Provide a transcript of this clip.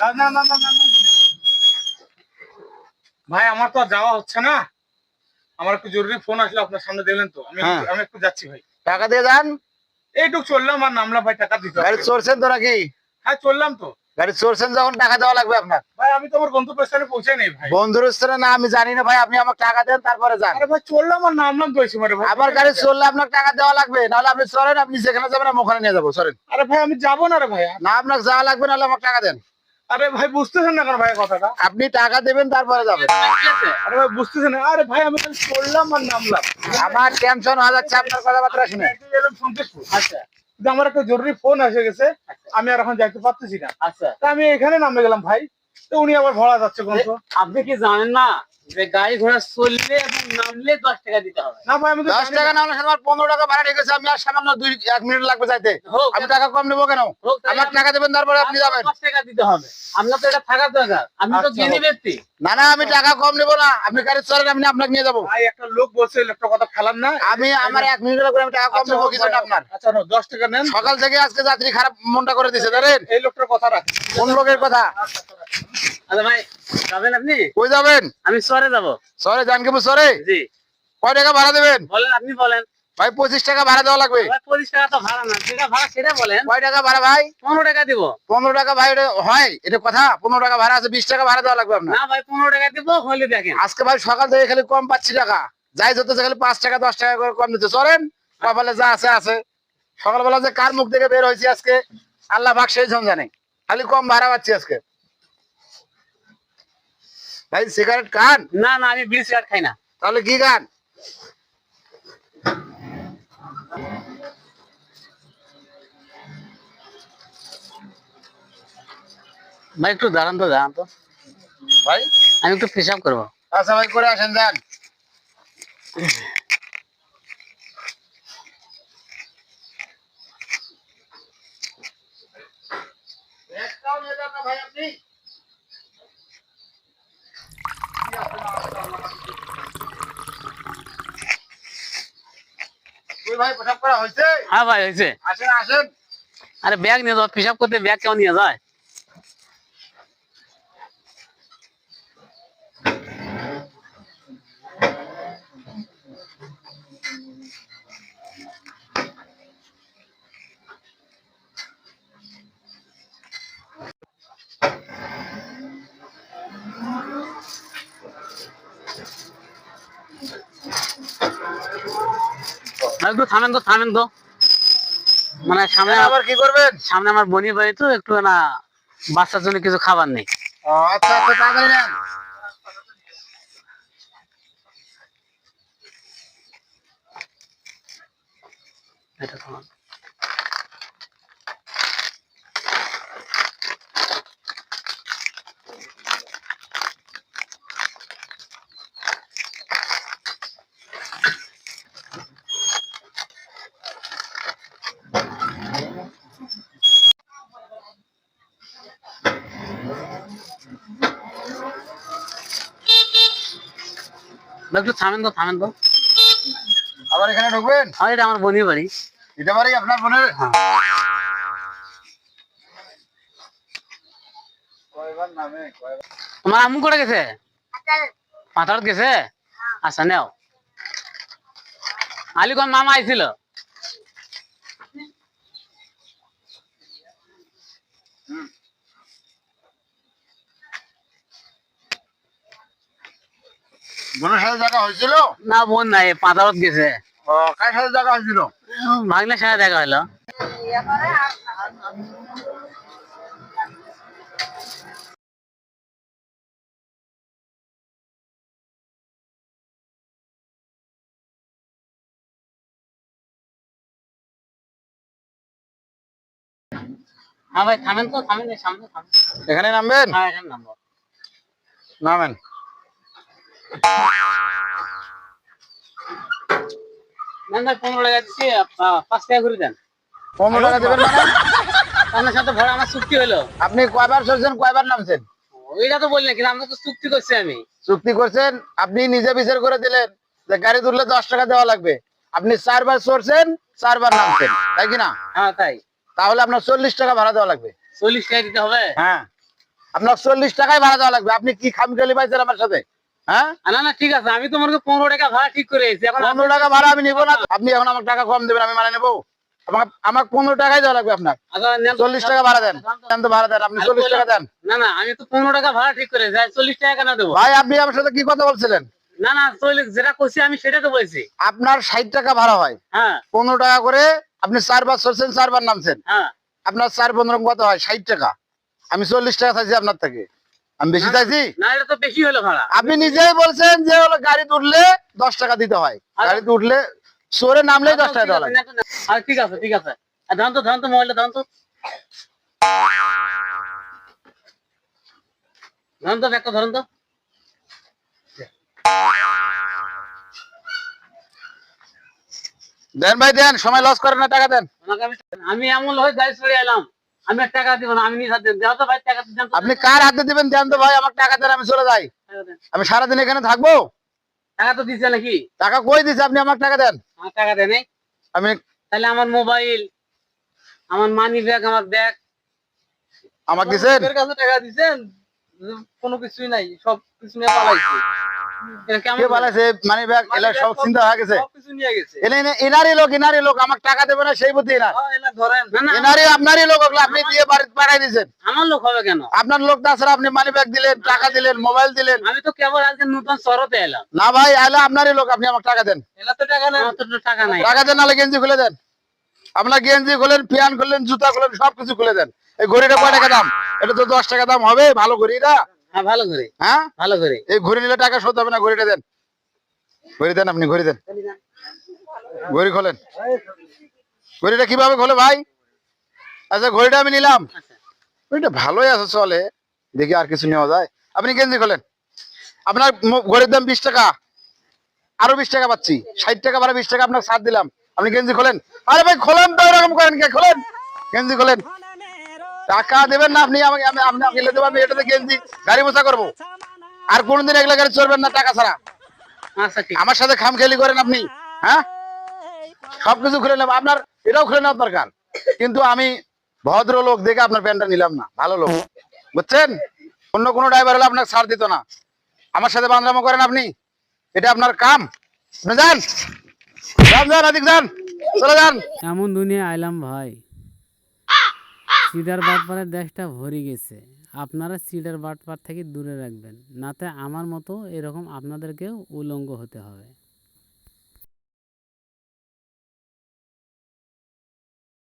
না না না না, না, না। ভাই আমার তো যাওয়া হচ্ছে না। আমার একটু জরুরি ফোন আসলো আপনার সামনে দিলেন তো। আমি হ্যাঁ। আমি একটু যাচ্ছি ভাই। টাকা দিয়ে যান। এইটুকু চললাম আর নামলাম ভাই টাকা দিতে গাড়ি চড়ছেন তো নাকি? হ্যাঁ চললাম তো। গাড়ি চড়ছেন যখন টাকা দেওয়া লাগবে আপনার। ভাই আমি তো আমার গন্তব্যস্থানে পৌঁছে নেই ভাই। বন্ধুর স্থানে না আমি জানি না ভাই আপনি আমাকে টাকা দেন তারপরে যান। আরে ভাই চললাম আর নামলাম তো রে ভাই। আবার গাড়ি চললে আপনার টাকা দেওয়া লাগবে নাহলে আপনি চলেন আপনি যেখানে যাবেন আমি ওখানে নিয়ে যাব চলেন। আরে ভাই আমি যাব না রে ভাই। না আপনার যাওয়া লাগবে নাহলে আমাকে টাকা দেন। আরে ভাই বুঝতেছেন না কেন ভাই কথাটা? আপনি টাকা দেবেন তারপরে যাবেন আরে ভাই বুঝতেছেন না। আরে ভাই আমি চললাম আর নামলাম। আমার টেনশন হয়ে যাচ্ছে আপনার কথাবার্তা শুনে। সন্তোষপুর আচ্ছা আমার একটা জরুরি ফোন এসে গেছে আমি আর এখন যাইতে পারতেছি না। আচ্ছা। তা আমি এখানে নামে গেলাম ভাই। তো উনি আবার ভাড়া যাচ্ছে কোন আপনি কি জানেন না যে গাড়ি ঘোড়া চললে এবং নামলে দশ টাকা দিতে হবে? না ভাই আমি দশ টাকা না। না আমার পনেরো টাকা ভাড়া রেখেছে আমি আর সামান্য দুই এক মিনিট লাগবে যাইতে। আমি টাকা কম নেব কেন? আমার টাকা দেবেন তারপরে আপনি যাবেন। দশ টাকা দিতে হবে। আপনার তো এটা থাকার দরকার। আমি তো আচ্ছা, জ্ঞানী ব্যক্তি। না না আমি টাকা কম নেব না। আপনি গাড়ি চলেন আমি আপনাকে নিয়ে যাব। ভাই একটা লোক বলছে একটা কথা ফেলান না। আমি আমার এক মিনিট লাগবে আমি টাকা কম আচ্ছা, নেব কিছু আপনার। আচ্ছা দশ টাকা নেন। সকাল থেকে আজকে যাত্রী খারাপ মনটা করে দিছে জানেন? এই লোকটার কথা রাখ। কোন লোকের কথা? আচ্ছা ভাই যাবেন আপনি? কই যাবেন? আমি সরে যাব। সরে জানকিপুর সরে জি। কয় টাকা ভাড়া দেবেন? বলেন আপনি বলেন। ভাই পঁচিশ টাকা ভাড়া দেওয়া লাগবে। পঁচিশ টাকা তো ভাড়া না। যেটা ভাড়া সেটা বলেন। কয় টাকা ভাড়া ভাই? পনেরো টাকা দিব। পনেরো টাকা ভাই হয় এটা কথা। পনেরো টাকা ভাড়া আছে বিশ টাকা ভাড়া দেওয়া লাগবে আপনার। না ভাই পনেরো টাকা দিব হলে দেখেন। আজকে ভাই সকাল থেকে খালি কম পাচ্ছি টাকা। যাই যত খালি পাঁচ টাকা দশ টাকা করে কম দিতে চলেন কপালে যা আছে আছে। সকালবেলা যে কার মুখ থেকে বের হয়েছি আজকে আল্লাহ ভাগ সেই জন জানে। খালি কম ভাড়া পাচ্ছি আজকে। ভাই সিগারেট খান? না না আমি বিড়ি সিগারেট খাই না। তাহলে কি গান ভাই একটু দাঁড়ান তো দাঁড়ান তো। ভাই? আমি একটু পেশাব করব। আচ্ছা ভাই করে আসেন যান। ওই ভাই পেশাব হ্যাঁ ভাই হয়েছে। আসেন আসেন। আরে ব্যাগ নিয়ে যাও পেশাব করতে ব্যাগ কেমন নিয়ে যায়? একটু থামেন তো থামেন তো। মানে সামনে আবার কি করবেন? সামনে আমার বনি বাড়ি তো একটু না বাচ্চার জন্য কিছু খাবার নেই। আচ্ছা আচ্ছা তাড়াতাড়ি নেন। এটা তোমার। একটু থামেন তো থামেন তো। আবার এখানে ঢুকবেন? আর এটা আমার বনি বাড়ি। দিতে পারি আপনার বোনের? হ্যাঁ। তোমার আম্মু করে গেছে? পাথর গেছে? আচ্ছা নেও। আলিগঞ্জ মামা আইছিল। বোনের সাথে দেখা হয়েছিল? না বোন নাই পাথরত গেছে। ও কার সাথে দেখা হয়েছিল? ভাগনার সাথে দেখা হলো। হ্যাঁ ভাই থামেন তো থামেন এই সামনে থামেন। এখানে নামবেন? হ্যাঁ এখানে নামবো। নামেন। না না পনেরো টাকা দিচ্ছি পাঁচ টাকা করে দেন। পনেরো টাকা দেবেন মানে? আপনার সাথে ভরা আমার চুক্তি হলো। আপনি কয়বার চলছেন কয়বার নামছেন? ওইটা তো বললেন কিন্তু আমরা তো চুক্তি করছি আমি। চুক্তি করছেন আপনি নিজে বিচার করে দিলেন যে গাড়ি তুললে দশ টাকা দেওয়া লাগবে। আপনি চারবার চড়ছেন চারবার নামছেন তাই কিনা হ্যাঁ তাই। তাহলে আপনার চল্লিশ টাকা ভাড়া দেওয়া লাগবে। চল্লিশ টাকা দিতে হবে? হ্যাঁ। আপনার চল্লিশ টাকায় ভাড়া দেওয়া লাগবে। আপনি কি খামখেয়ালি পাইছেন আমার সাথে? হ্যাঁ? না না ঠিক আছে আমি তোমাকে পনেরো টাকা ভাড়া ঠিক করে এসেছি। এখন পনেরো টাকা ভাড়া আমি নিবো না আপনি এখন আমার টাকা কম দেবেন আমি মানে নেব। আমাকে আমাকে পনেরো টাকাই দেওয়া লাগবে আপনার। আচ্ছা। চল্লিশ টাকা ভাড়া দেন দেন তো ভাড়া দেন আপনি চল্লিশ টাকা দেন। না না আমি তো পনেরো টাকা ভাড়া ঠিক করে চল্লিশ টাকা কেন দেবো? ভাই আপনি আমার সাথে কি কথা বলছিলেন? না না চল্লিশ যেটা করছি আমি সেটা তো বলছি। আপনার ষাট টাকা ভাড়া হয়। হ্যাঁ। পনেরো টাকা করে আপনি চারবার চলছেন চারবার নামছেন। হ্যাঁ। আপনার চার পনেরো কত হয়? ষাট টাকা। আমি চল্লিশ টাকা চাইছি আপনার থেকে। আমি বেশি চাইছি? না এটা তো বেশি হলো ভাড়া। আপনি নিজেই বলছেন যে হলো গাড়িতে উঠলে দশ টাকা দিতে হয়। গাড়িতে উঠলে সরে নামলেই দশ টাকা দেওয়া লাগে। আর ঠিক আছে ঠিক আছে। আর তো ধরুন তো মোবাইলটা ধরুন তো। ধরুন তো ব্যাগটা ধরুন তো। দেন ভাই দেন সময় লস করেন না টাকা দেন। আমি এমন হয়ে গাড়ি চড়ে এলাম। আমি টাকা দিব না আমি তো ভাই টাকা দেন আপনি কার হাতে দিবেন? দেন তো ভাই আমার টাকা দেন আমি চলে যাই। দেন। আমি সারাদিন এখানে থাকব? টাকা তো দিচ্ছে নাকি? টাকা কই দিছে? আপনি আমার টাকা দেন। আমার টাকা দেয় নাই আমি তাহলে আমার মোবাইল আমার মানি ব্যাগ আমার ব্যাগ আমাকে দিছেন? কাছে টাকা দিছেন? কোনো কিছুই নাই সব কিছু নিয়ে পালাইছে। কে বলেছে? মানে ব্যাগ এলা সব চিন্তা হয়ে গেছে। কিছু নিয়ে গেছে। এনে এনে- এনারই লোক এনারই লোক আমাকে টাকা দেবে না সেই বুদ্ধি এনার। এনা ধরেন। না না এনারই আপনারই লোক ওগুলো আপনি দিয়ে বাড়িতে পাঠাই দিয়েছেন। আমার লোক হবে কেন? আপনার লোক তাছাড়া আপনি মানি ব্যাগ দিলেন টাকা দিলেন মোবাইল দিলেন। আমি তো কেবল আজকে নতুন শহরতে এলাম। না ভাই আইলে আপনারই লোক আপনি আমাকে টাকা দেন। তো টাকা নেই। আমার তো তো টাকা নাই। টাকা দেন গেঞ্জি খুলে দেন। আপনার গেঞ্জি খুলেন ফ্যান খুললেন জুতা খুলেন সবকিছু খুলে দেন। এই ঘড়িটা কয় টাকা দাম? এটা তো দশ টাকা দাম হবে ভালো ঘড়িটা। হ্যাঁ ভালো হ্যাঁ? ভালো করে। এই ঘড়ি নিলে টাকা শোধ হবে না ঘড়িটা দেন। ঘড়ি দেন আপনি ঘড়ি দেন। ঘড়ি খোলেন। ঘড়িটা কীভাবে খোলে ভাই? আচ্ছা ঘড়িটা আমি নিলাম। আচ্ছা। ঘড়িটা ভালোই আছে চলে। দেখি আর কিছু নেওয়া যায়। আপনি গেঞ্জি খোলেন। আপনার ঘড়ির দাম বিশ টাকা। আরও বিশ টাকা পাচ্ছি। ষাট টাকা বারো বিশ টাকা আপনার ছাড় দিলাম। আপনি গেঞ্জি খোলেন। আরে ভাই খোলেন তো এরকম করেন কে? খোলেন। গেঞ্জি খোলেন। টাকা দেবেন না আপনি আমাকে আমি আপনি আমাকে দেবো আমি এটাতে গেঞ্জি গাড়ি মোছা করব। আর কোনোদিন এগুলো গাড়ি চড়বেন না টাকা ছাড়া। আচ্ছা ঠিক। আমার সাথে খামখেয়ালি করেন আপনি হ্যাঁ? সবকিছু খুলে নেব। আপনার এটাও খুলে নেওয়ার দরকার। কিন্তু আমি ভদ্র লোক দেখে আপনার প্যান্টটা নিলাম না ভালো লোক। বুঝছেন? অন্য কোনো ড্রাইভার হলে আপনাকে ছাড় দিত না। আমার সাথে বান্দরামো করেন আপনি। এটা আপনার কাম। যান। যান যান আদিক যান। চলে যান। এমন দুনিয়া আইলাম ভাই। সিডার বাটপারের দেশটা ভরে গেছে। আপনারা সিডার বাটপার থেকে দূরে রাখবেন, নাতে আমার মতো এরকম আপনাদেরকেও উলঙ্গ হতে হবে।